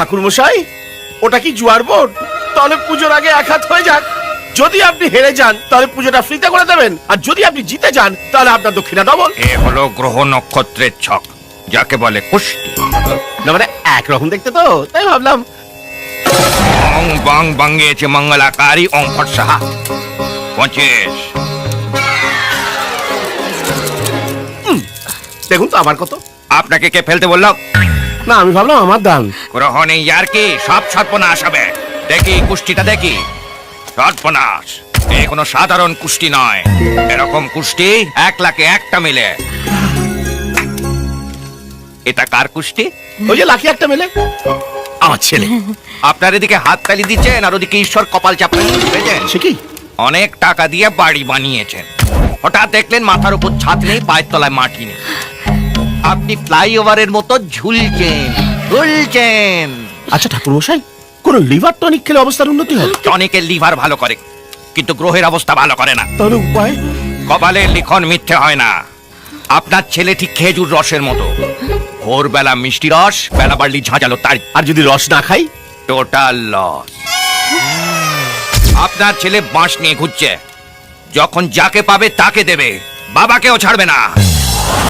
ঠাকুর মশাই ওটা কি জুয়ার বোর্ড তাহলে পুজোর আগে এক হাত হয়ে যাক। যদি আপনি হেরে যান তাহলে পুজোটা ফ্রিতে করে দেবেন। আর যদি আপনি জিতে যান তাহলে আপনার দক্ষিণা ডবল এ হলো গ্রহ নক্ষত্রের ছক যাকে বলে কুষ্টি। না মানে একরকম দেখতে তো তাই ভাবলাম। অং বাং বাঙ্গিয়েছে মঙ্গলাকারী অং ফট সাহা। পঁচিশ। দেখুন তো আমার কত। আপনাকে কে ফেলতে বললাম না আমি ভাবলাম আমার দান। গ্রহ নেই আর কি? সব সর্বনাশ হবে। দেখি কুষ্টিটা দেখি। সর্বনাশ। এ কোনো সাধারণ কুষ্টি নয়। এরকম কুষ্টি এক লাখে একটা মিলে। এটা কার কুষ্টি? ওই যে লাকি একটা মেলে। আমার ছেলে। আপনার এদিকে হাত তালি দিচ্ছেন আর ওদিকে ঈশ্বর কপাল বুঝেছেন? সে কি? অনেক টাকা দিয়ে বাড়ি বানিয়েছেন। হঠাৎ দেখলেন মাথার উপর ছাদ নেই পায়ের তলায় মাটি নেই। আপনি ফ্লাইওভারের মতো ঝুলছেন ঝুলছেন। আচ্ছা ঠাকুর মশাই কোন লিভার টনিক খেলে অবস্থার উন্নতি হয়? অনেকের লিভার ভালো করে কিন্তু গ্রহের অবস্থা ভালো করে না। তাহলে উপায়? কপালের লিখন মিথ্যে হয় না। আপনার ছেলে ঠিক খেজুর রসের মতো। ভোরবেলা মিষ্টি রস বেলা বাড়লি ঝাঁঝালো তার। আর যদি রস না খাই? টোটাল লস আপনার ছেলে বাঁশ নিয়ে ঘুরছে যখন যাকে পাবে তাকে দেবে। বাবাকেও ছাড়বে না।